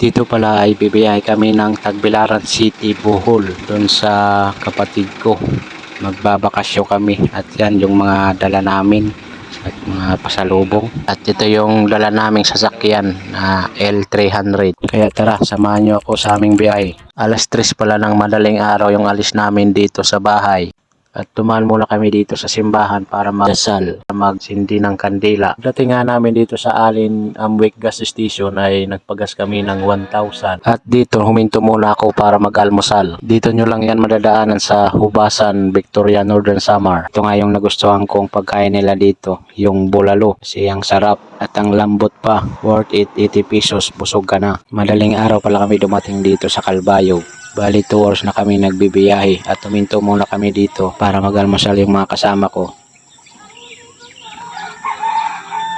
Dito pala ay bibiyay kami ng Tagbilaran City, Bohol. Doon sa kapatid ko. Magbabakasyon kami. At yan yung mga dala namin at mga pasalubong. At ito yung dala naming sasakyan na L300. Kaya tara, samahan nyo ako sa aming biyahe. Alas 3 pala ng madaling araw yung alis namin dito sa bahay. At tumaan muna kami dito sa simbahan para magdasal, magsindi ng kandila. Dating nga namin dito sa Alin Amwick Gas Station ay nagpagas kami ng 1,000. At dito huminto muna ako para mag-almusal. Dito nyo lang yan madadaanan sa Hubasan, Victoria, Northern Samar. Ito nga yung nagustuhan kong pagkain nila dito, yung bulalo. Kasi ang sarap at ang lambot pa. Worth it, 80 pesos, busog ka na. Madaling araw pala kami dumating dito sa Calbayog. Bali 2 hours na kami nagbibiyahe at tuminto muna kami dito para mag-almusal yung mga kasama ko.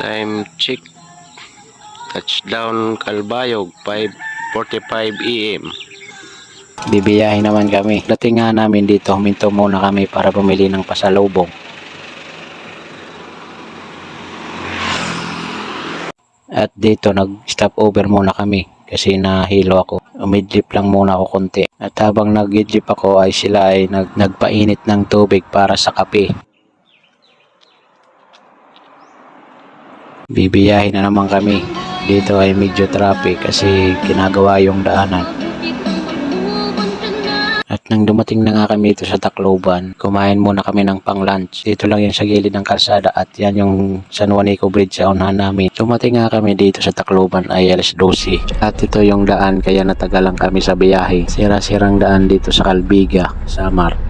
Time check. Touchdown Calbayog 5.45 AM. Bibiyahe naman kami. Dating nga namin dito, huminto muna kami para bumili ng pasalubong. At dito nag-stop over muna kami kasi nahilo ako. Umidlip lang muna ako konti. At habang nag-idlip ako ay sila ay nag nagpainit ng tubig para sa kape. Bibiyahin na naman kami. Dito ay medyo traffic kasi ginagawa yung daanan. At nang dumating na nga kami dito sa Tacloban, kumain muna kami ng pang lunch. Dito lang yan sa gilid ng kalsada at yan yung San Juanico Bridge sa unahan namin. Dumating nga kami dito sa Tacloban ay alas 12. At ito yung daan kaya natagalan kami sa biyahe. Sira-sirang daan dito sa Calbiga, Samar.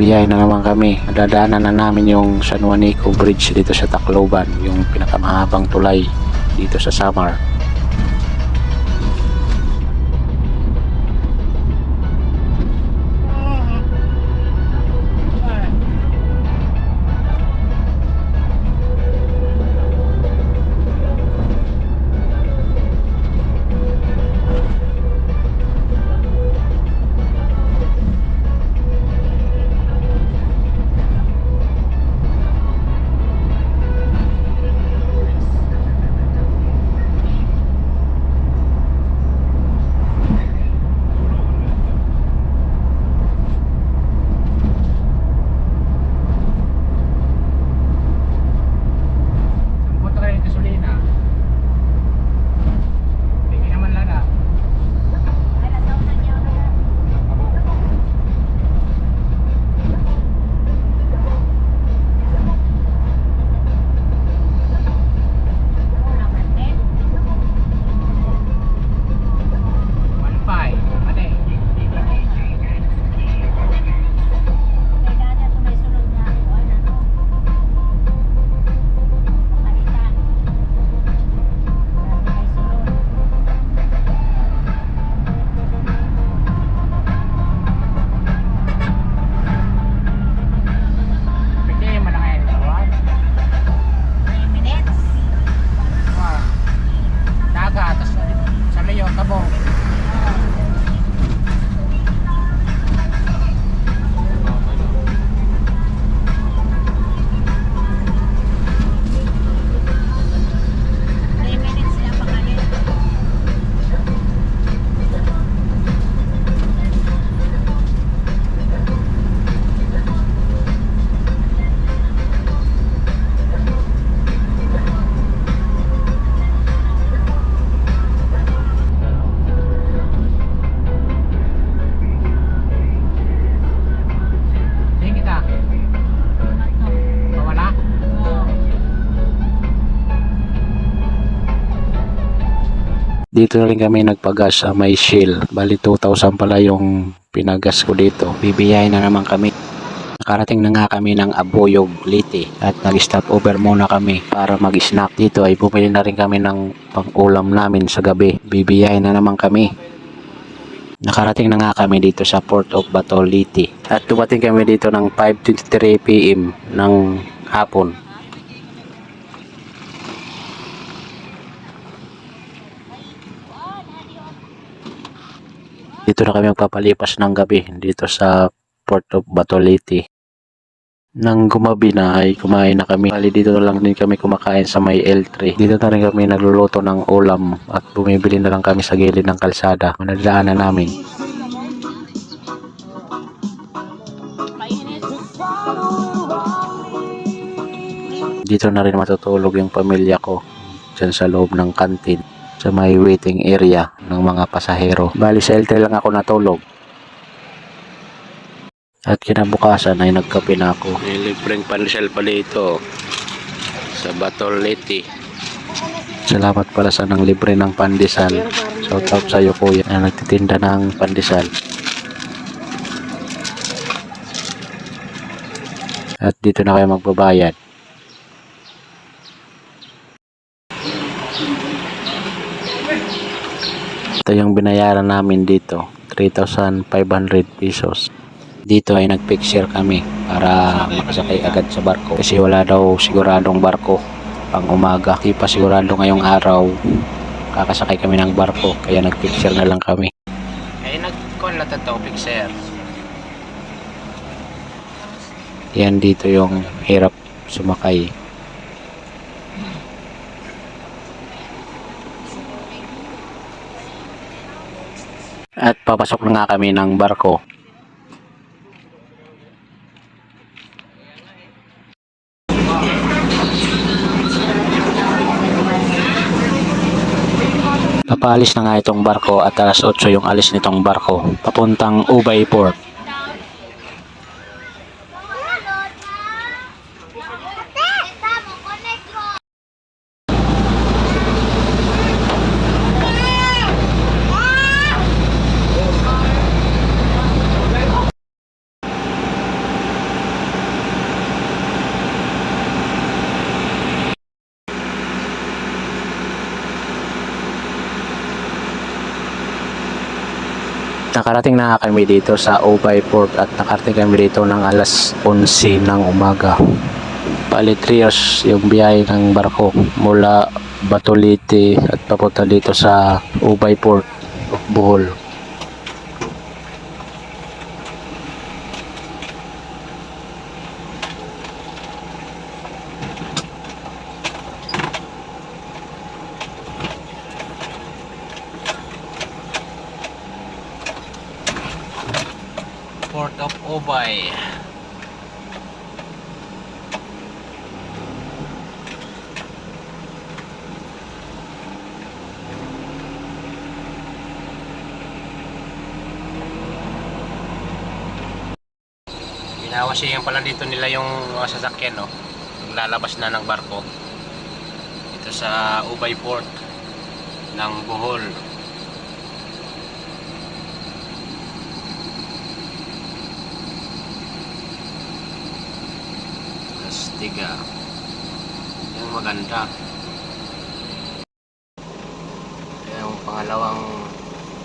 Bibiyahe na naman kami. Dadaanan na namin yung San Juanico Bridge dito sa Tacloban, yung pinakamahabang tulay dito sa Samar. Dito rin kami nagpagas sa may Shell. Bali 2,000 pala yung pinagas ko dito. Bibiyahe na naman kami. Nakarating na nga kami ng Aboyog, Liti at nag-stop over muna kami para mag-snack. Dito ay bumili na rin kami ng pang-ulam namin sa gabi. Bibiyahe na naman kami. Nakarating na nga kami dito sa Port of Bato, Liti. At dumating kami dito ng 5.23 p.m. ng hapon. Dito na kami magpapalipas ng gabi dito sa Port of Batoliti. Nang gumabi na ay kumain na kami. Bali dito na lang din kami kumakain sa may L3. Dito na rin kami nagluluto ng ulam at bumibili na lang kami sa gilid ng kalsada. Manadaanan namin. Dito na rin matutulog yung pamilya ko dyan sa loob ng kantin sa may waiting area ng mga pasahero. Bali sa L3 lang ako natulog. At kinabukasan ay nagkape na ako. May libreng pansel pala ito sa Batoleti. Salamat pala sa nang libre ng pandesal. Shout out sa iyo kuya na nagtitinda ng pandesal. At dito na kayo magbabayad. Ito yung binayaran namin dito, 3,500 pesos. Dito ay nagpicture kami para makasakay agad sa barko kasi wala daw siguradong barko pang umaga. Di pa sigurado ngayong araw kakasakay kami ng barko kaya nagpicture na lang kami. Ay nagkuhan lang ito picture. Yan dito yung hirap sumakay. At papasok na nga kami ng barko. Papaalis na nga itong barko at alas 8 yung alis nitong barko papuntang Ubay Port. Nakarating na kami dito sa Ubay Port at nakarating kami dito ng alas 11 ng umaga. Bali 3 hours yung biyahe ng barko mula Batolite at papunta dito sa Ubay Port Bohol. Port of Ubay. Binawasiyan pala dito nila yung mga sasakyan, no? Lalabas na ng barko. Ito sa Ubay Port ng Bohol. Astiga. Yung maganda. Yung pangalawang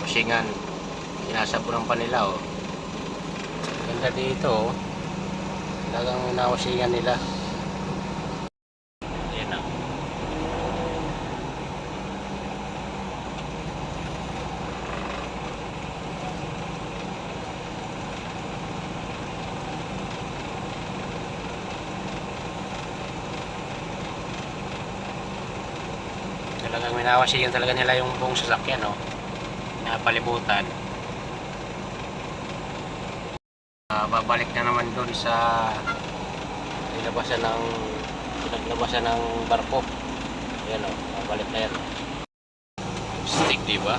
kusingan. Sinasaburan pa nila, oh. Ganda dito, oh. Talagang nawasingan nila. Yan na. Talagang minawasigan talaga nila yung buong sasakyan, no? Napalibutan. Ah, babalik na naman doon sa nilabasan ng pinaglabasan ng barko. Ayan o, babalik na yan. Stick, di ba?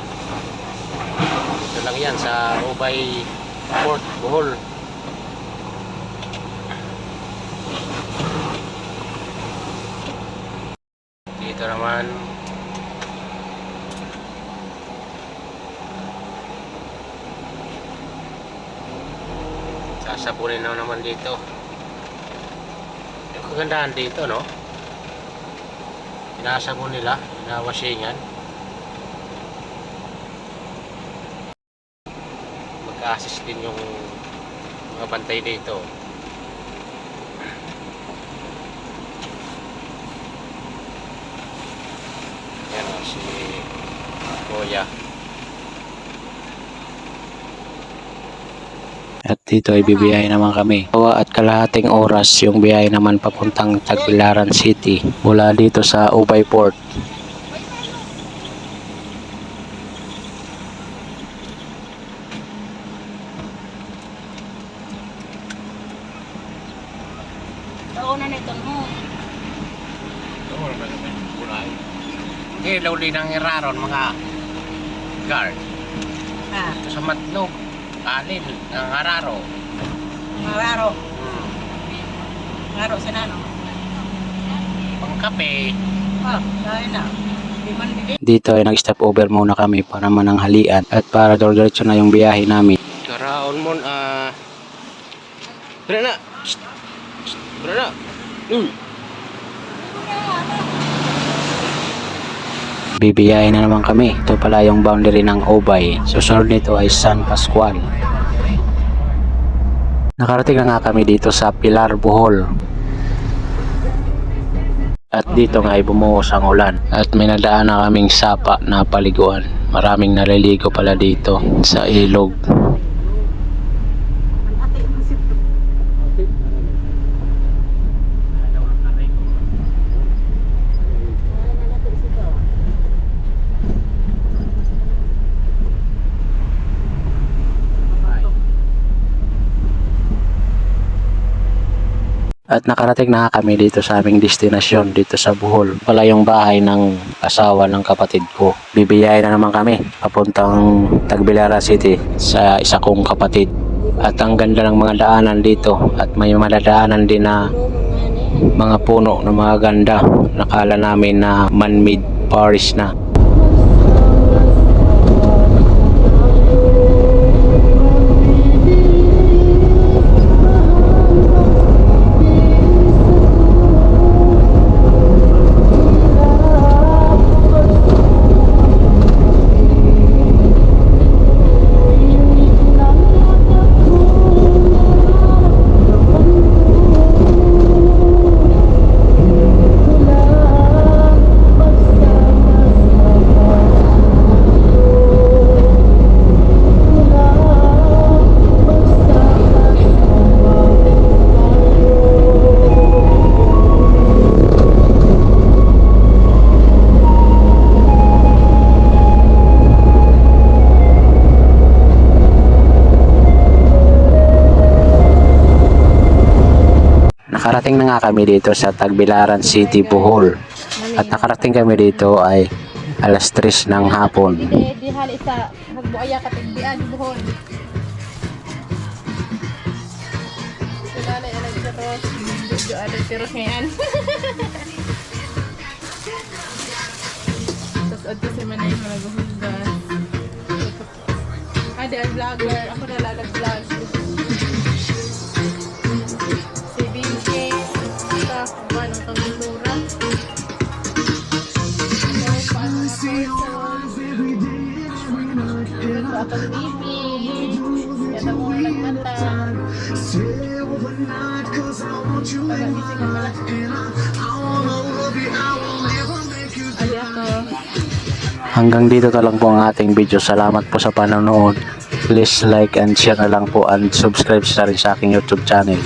Ito lang yan sa Ubay Port, Bohol. Dito naman sasabunin na naman dito. Yung kagandahan dito no? Pinasabon nila pinawasingan mag-assist din yung mga bantay dito. Yan si Kuya At dito ay bibiyay naman kami. Dalawa at kalahating oras yung biyay naman papuntang Tagbilaran City mula dito sa Ubay Port. Taon na nito mo. Hindi, lawli ng iraron mga guard. Ah, sa matlog. Alin ng araro. mararo. Hmm. Mararo sa nano. Pangkape. Ah, dahil na. Dito ay nag-stop over muna kami para mananghalian at para diretso na yung biyahe namin. Karaon mo ah. Bra na. Shh. Shh. Bibiyahe na naman kami. Ito pala yung boundary ng Obay. Susunod nito ay San Pascual. Nakarating na nga kami dito sa Pilar, Bohol. At dito nga ay bumuhos ang ulan. At may nadaan na kaming sapa na paliguan. Maraming naliligo pala dito sa ilog. At nakarating na kami dito sa aming destinasyon dito sa Bohol. Pala yung bahay ng asawa ng kapatid ko. Bibiyahe na naman kami papuntang Tagbilara City sa isa kong kapatid. At ang ganda ng mga daanan dito at may madadaanan din na mga puno na mga ganda. Nakala namin na man-made Paris na. Nakarating na nga kami dito sa Tagbilaran City, Bohol. At nakarating kami dito ay alas 3 ng hapon. Di, di hali sa magbuaya ka person? Sa akong bibi. Yan ang mga nagmata. Para gising ang malaki. Ay ako. Hanggang dito na lang po ang ating video. Salamat po sa panonood. Please like and share na lang po and subscribe sa rin sa aking YouTube channel.